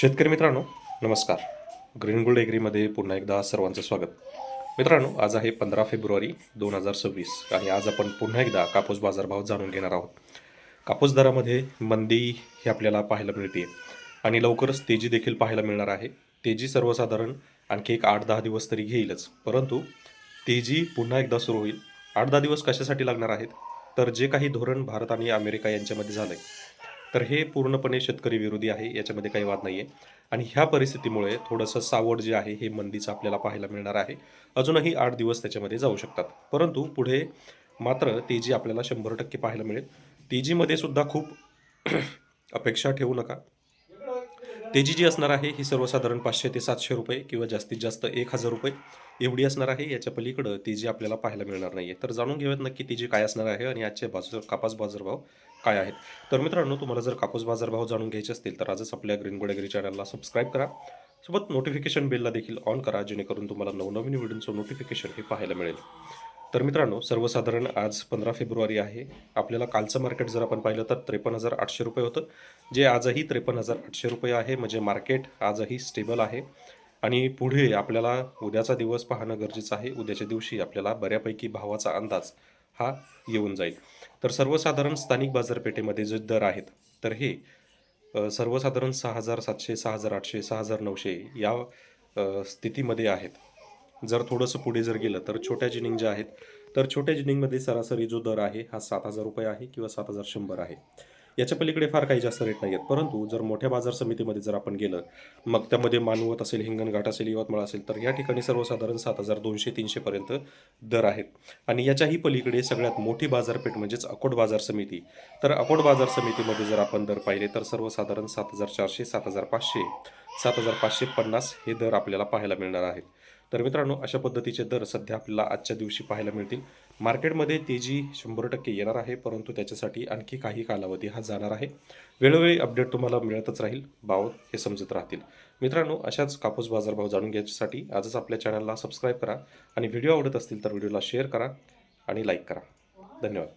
शेतकरी मित्रांनो नमस्कार. ग्रीन गोल्ड एग्रीमध्ये पुन्हा एकदा सर्वांचं स्वागत. मित्रांनो आज आहे पंधरा फेब्रुवारी दोन हजार सव्वीस आणि आज आपण पुन्हा एकदा कापूस बाजारभाव जाणून घेणार आहोत. कापूस दरामध्ये मंदी ही आपल्याला पाहायला मिळते आणि लवकरच तेजी देखील पाहायला मिळणार आहे. तेजी सर्वसाधारण आणखी एक आठ दहा दिवस तरी घेईलच. परंतु तेजी पुन्हा एकदा सुरू होईल. आठ दहा दिवस कशासाठी लागणार आहेत? तर जे काही धोरण भारत आणि अमेरिका यांच्यामध्ये झालं आहे तर हे पूर्णपणे शेतकरी विरोधी आहे याच्यामध्ये काही वाद नाही आहे आणि ह्या परिस्थितीमुळे थोडंसं सावड जे आहे हे मंदीचं आपल्याला पाहायला मिळणार आहे. अजूनही आठ दिवस त्याच्यामध्ये जाऊ शकतात. परंतु पुढे मात्र तेजी आपल्याला शंभर टक्के पाहायला मिळेल. तेजीमध्ये सुद्धा खूप अपेक्षा ठेवू नका. तेजी जी असणार आहे ही सर्वसाधारण पाचशे ते सातशे रुपये किंवा जास्तीत जास्त एक हजार रुपये एवढी असणार आहे. याच्या पलीकडं तेजी आपल्याला पाहायला मिळणार नाही आहे तर जाणून घेऊयात नक्की तेजी काय असणार आहे आणि आजचे बाजू कापास बाजारभाव काय आहेत. तर मित्रांनो तुम्हाला जर कापूस बाजारभाव जाणून घ्यायचे असतील तर आजच आपल्या ग्रीन गोडेगिरी चॅनलला सबस्क्राईब करा. सोबत नोटिफिकेशन बेलला देखील ऑन करा जेणेकरून तुम्हाला नवनवीन व्हिडिओचं नोटिफिकेशन हे पाहायला मिळेल. तर मित्रांनो सर्वसाधारण आज पंधरा फेब्रुवारी आहे. आपल्याला कालचं मार्केट जर आपण पाहिलं तर त्रेपन्न हजार आठशे रुपये होतं. जे आजही त्रेपन्न हजार आठशे रुपये आहे म्हणजे मार्केट आजही स्टेबल आहे. आणि पुढे आपल्याला उद्याचा दिवस पाहणं गरजेचं आहे. उद्याच्या दिवशी आपल्याला बऱ्यापैकी भावाचा अंदाज हा येऊन जाईल. तर सर्वसाधारण स्थानिक बाजारपेठेमध्ये जे दर आहेत तर हे सर्वसाधारण सहा हजार सातशे सहा हजार आठशे सहा हजार नऊशे या स्थितीमध्ये आहेत. जर थोडंसं पुढे जर गेलं तर छोट्या जिनिंग ज्या आहेत तर छोट्या जिनिंगमध्ये सरासरी जो दर आहे हा सात हजार रुपये आहे किंवा सात हजार शंभर आहे. याच्या पलीकडे फार काही जास्त रेट नाही आहेत परंतु जर मोठ्या बाजार समितीमध्ये जर आपण गेलं मग त्यामध्ये मानवत असेल हिंगणघाट असेल यवतमाळ असेल तर या ठिकाणी सर्वसाधारण सात हजार दोनशे तीनशेपर्यंत दर आहेत. आणि याच्याही पलीकडे सगळ्यात मोठी बाजारपेठ म्हणजेच अकोट बाजार समिती. तर अकोट बाजार समितीमध्ये जर आपण दर पाहिले तर सर्वसाधारण सात हजार चारशे सात हजार पाचशे सात हजार पाचशे पन्नास हे दर आपल्याला पाहायला मिळणार आहेत. तर मित्रांनो अशा पद्धतीचे दर सध्या आपल्याला आजच्या दिवशी पाहायला मिळतील. मार्केटमध्ये तेजी शंभर टक्के येणार आहे परंतु त्याच्यासाठी आणखी काही कालावधी हा जाणार आहे. वेळोवेळी अपडेट तुम्हाला मिळतच राहील. भाव हे समजत राहतील. मित्रांनो अशाच कापूस बाजारभाव जाणून घ्यायच्यासाठी आजच आपल्या चॅनलला सबस्क्राईब करा आणि व्हिडिओ आवडत असतील तर व्हिडिओला शेअर करा आणि लाईक करा. धन्यवाद.